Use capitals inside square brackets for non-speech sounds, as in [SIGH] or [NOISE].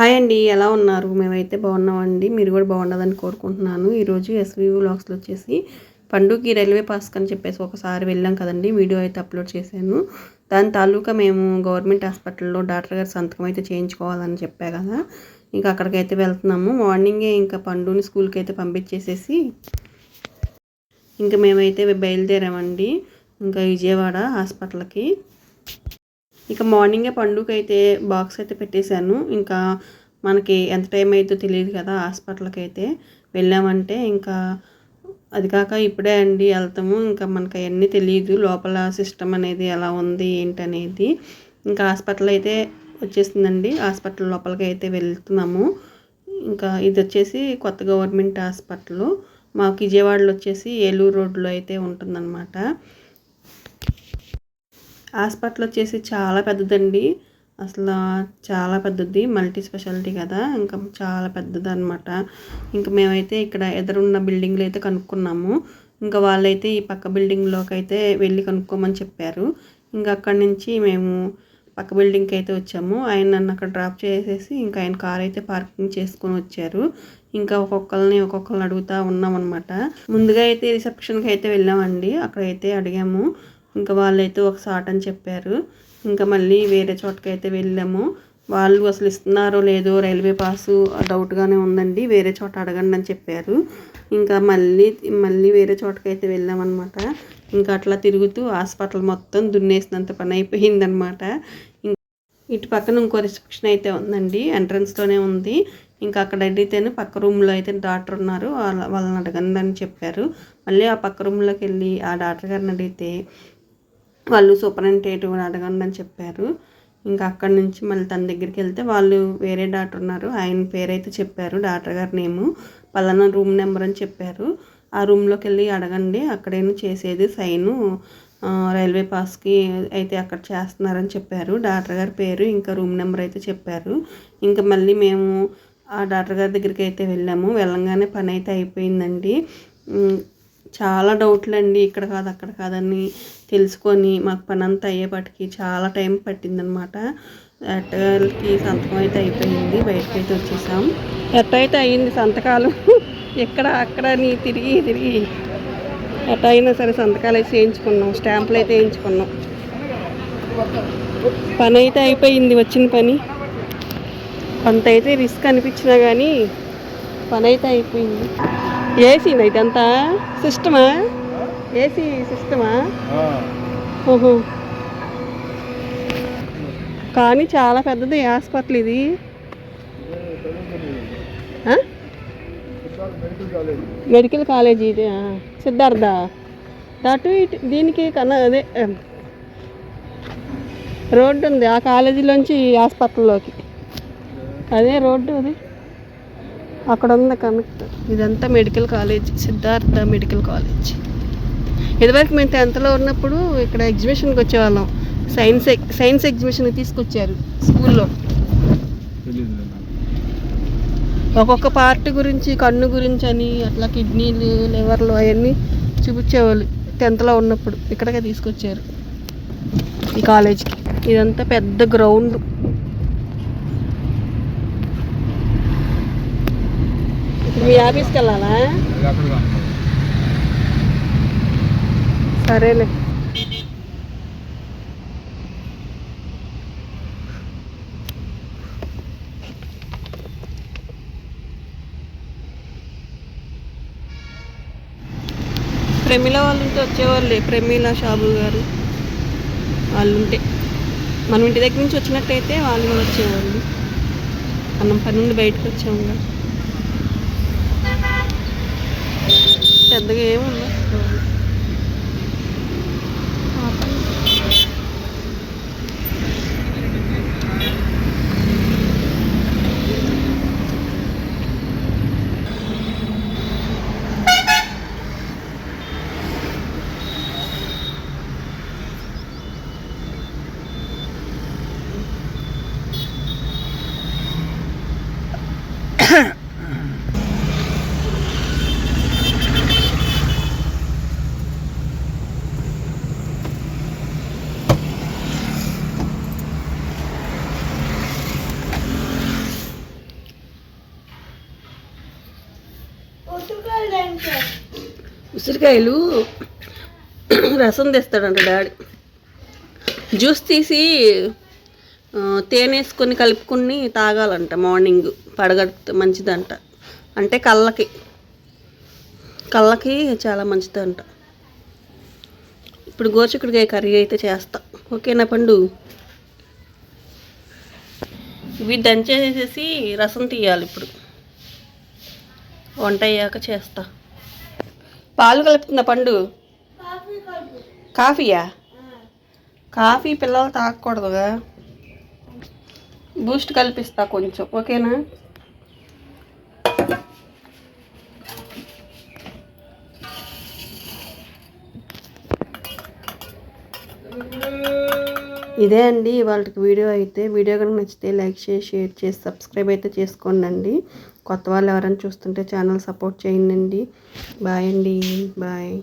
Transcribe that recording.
Hi అండి ఎలా ఉన్నారు? మేమైతే బాగున్నామండి. మీరు కూడా బాగున్నదని కోరుకుంటున్నాను. ఈరోజు ఎస్వి వ్లాగ్స్లో వచ్చేసి పండుగకి రైల్వే పాస్ అని చెప్పేసి ఒకసారి వెళ్ళాం కదండి. వీడియో అయితే అప్లోడ్ చేశాను. దాని తాలూకా మేము గవర్నమెంట్ హాస్పిటల్లో డాక్టర్ గారి సంతకం అయితే చేయించుకోవాలని చెప్పా కదా. ఇంకా అక్కడికైతే వెళ్తున్నాము. మార్నింగే ఇంకా పండుని స్కూల్కి అయితే పంపించేసేసి ఇంకా మేమైతే బయలుదేరామండి. ఇంకా విజయవాడ హాస్పిటల్కి. ఇక మార్నింగే పండుగ అయితే బాక్స్ అయితే పెట్టేశాను. ఇంకా మనకి ఎంత టైం అయితే తెలియదు కదా హాస్పిటల్కి అయితే వెళ్ళామంటే ఇంకా అది కాక ఇప్పుడే అండి వెళ్తాము. ఇంకా మనకి అవన్నీ తెలియదు లోపల సిస్టమ్ అనేది ఎలా ఉంది ఏంటనేది. ఇంకా హాస్పిటల్ అయితే వచ్చేసిందండి. హాస్పిటల్ లోపలికి అయితే వెళ్తున్నాము. ఇంకా ఇది వచ్చేసి కొత్త గవర్నమెంట్ హాస్పిటల్. మాకు విజయవాడలో వచ్చేసి ఏలూరు రోడ్లో అయితే ఉంటుందన్నమాట. హాస్పిటల్ వచ్చేసి చాలా పెద్దదండి. అసలు చాలా పెద్దది మల్టీ స్పెషాలిటీ కదా ఇంకా చాలా పెద్దది అనమాట ఇంకా మేమైతే ఇక్కడ ఎదురున్న బిల్డింగ్లో అయితే కనుక్కున్నాము. ఇంకా వాళ్ళైతే ఈ పక్క బిల్డింగ్లోకి అయితే వెళ్ళి కనుక్కోమని చెప్పారు. ఇంకా అక్కడి నుంచి మేము పక్క బిల్డింగ్కి అయితే వచ్చాము. ఆయన నన్ను అక్కడ డ్రాప్ చేసేసి ఇంకా ఆయన కార్ అయితే పార్కింగ్ చేసుకొని వచ్చారు. ఇంకా ఒక్కొక్కరిని ఒక్కొక్కరిని అడుగుతూ ఉన్నాం అనమాట ముందుగా అయితే రిసెప్షన్కి అయితే వెళ్ళామండి. అక్కడైతే అడిగాము. ఇంకా వాళ్ళైతే ఒక షాట్ అని చెప్పారు. ఇంకా మళ్ళీ వేరే చోటకైతే వెళ్ళాము. వాళ్ళు అసలు ఇస్తున్నారో లేదో రైల్వే పాసు డౌట్గానే ఉందండి. వేరే చోట అడగండి అని చెప్పారు. ఇంకా మళ్ళీ మళ్ళీ వేరే చోటకైతే వెళ్ళామన్నమాట. ఇంకా అట్లా తిరుగుతూ హాస్పిటల్ మొత్తం దున్నేసినంత పని అయిపోయిందనమాట ఇటు పక్కన ఇంకో రిసెప్షన్ అయితే ఉందండి. ఎంట్రన్స్లోనే ఉంది. ఇంకా అక్కడ అడిగితేనే పక్క రూమ్లో అయితే డాక్టర్ ఉన్నారు. వాళ్ళని అడగండి అని చెప్పారు. మళ్ళీ ఆ పక్క రూమ్లోకి వెళ్ళి ఆ డాక్టర్ గారిని అడిగితే వాళ్ళు సూపరింటేటివ్ అడగండి అని చెప్పారు. ఇంకా అక్కడి నుంచి మళ్ళీ తన దగ్గరికి వెళ్తే వాళ్ళు వేరే డాక్టర్ ఉన్నారు. ఆయన పేరైతే చెప్పారు డాక్టర్ గారి నేము పలానా రూమ్ నెంబర్ అని చెప్పారు. ఆ రూమ్లోకి వెళ్ళి అడగండి అక్కడేను చేసేది సైను రైల్వే పాస్కి అయితే అక్కడ చేస్తున్నారని చెప్పారు. డాక్టర్ గారి పేరు ఇంకా రూమ్ నెంబర్ అయితే చెప్పారు. ఇంకా మళ్ళీ మేము ఆ డాక్టర్ గారి దగ్గరికి అయితే వెళ్ళాము. వెళ్ళంగానే పని అయితే అయిపోయిందండి. చాలా డౌట్లు అండి ఇక్కడ కాదు అక్కడ కాదని తెలుసుకొని మాకు పని అంతా అయ్యేపటికి చాలా టైం పట్టిందనమాట. ఎట్టకి సంతకం అయితే అయిపోయింది. బయటకు అయితే వచ్చేసాం ఎట్టయితే అయ్యింది సంతకాలు? [LAUGHS] ఎక్కడ అక్కడ నీ తిరిగి తిరిగి ఎట్ట అయినా సరే సంతకాలు అయితే వేయించుకున్నాం స్టాంపులు అయితే వేయించుకున్నాం. పని అయితే అయిపోయింది వచ్చిన పని. కొంత అయితే రిస్క్ అనిపించినా కానీ పని అయితే అయిపోయింది. ఏసీనా ఇదంతా సిస్టమా? ఏసీ సిస్టమా? ఓహో. కానీ చాలా పెద్దది హాస్పిటల్ ఇది. మెడికల్ కాలేజీ ఇది సిద్ధార్థ. అటు ఇటు దీనికి కన్నా అదే రోడ్డు ఉంది ఆ కాలేజీలోంచి హాస్పిటల్లోకి. అదే రోడ్డు అది. అక్కడ ఉంది కనెక్ట్ ఇదంతా medical college Siddhartha medical college. ఇదివరకు మేము టెన్త్లో ఉన్నప్పుడు ఇక్కడ ఎగ్జిబిషన్కి వచ్చేవాళ్ళం. సైన్స్ సైన్స్ ఎగ్జిబిషన్ తీసుకొచ్చారు స్కూల్లో. ఒక్కొక్క పార్ట్ గురించి కన్ను గురించి అని అట్లా కిడ్నీలు లివర్లు అవన్నీ చూపించేవాళ్ళు టెన్త్లో ఉన్నప్పుడు. ఇక్కడికే తీసుకొచ్చారు ఈ కాలేజ్కి. ఇదంతా పెద్ద గ్రౌండ్. మీ ఆఫీస్కి వెళ్ళాలా? సరేలే. ప్రమిళ వాళ్ళు ఉంటే వచ్చేవాళ్ళే ప్రమిళ షాబు గారు వాళ్ళు ఉంటే మనం ఇంటి దగ్గర నుంచి వచ్చినట్టయితే వాళ్ళు కూడా వచ్చేవాళ్ళు. మనం పని నుండి బయటకు వచ్చాము కదా എന്ത് ഗെയിമൊന്ന് Yeah. ఉసిరికాయలు రసం తెస్తాడంట డాడీ. జ్యూస్ తీసి తేనె వేసుకొని కలుపుకొని తాగాలంట మార్నింగ్. పడగడితే మంచిదంట. అంటే కళ్ళకి. కళ్ళకి చాలా మంచిదంట. ఇప్పుడు గోచికుడికాయ కర్రీ అయితే చేస్తా. ఓకేనా పండు? ఇవి దంచేసేసి రసం తీయాలి ఇప్పుడు. వంట అయ్యాక చేస్తా. పాలు కలుపుతుందా పండు? కాఫీయా? కాఫీ పిల్లలు తాగకూడదుగా. బూస్ట్ కల్పిస్తా కొంచెం ఓకేనా? ఇదే అండి వాళ్ళకి వీడియో అయితే. వీడియో కనుక నచ్చితే లైక్ చేసి షేర్ చేసి సబ్స్క్రైబ్ అయితే చేసుకోండి కొత్త వాళ్ళు ఎవరైనా చూస్తుంటే ఛానల్ సపోర్ట్ చేయండి. బాయ్ అండి. బాయ్.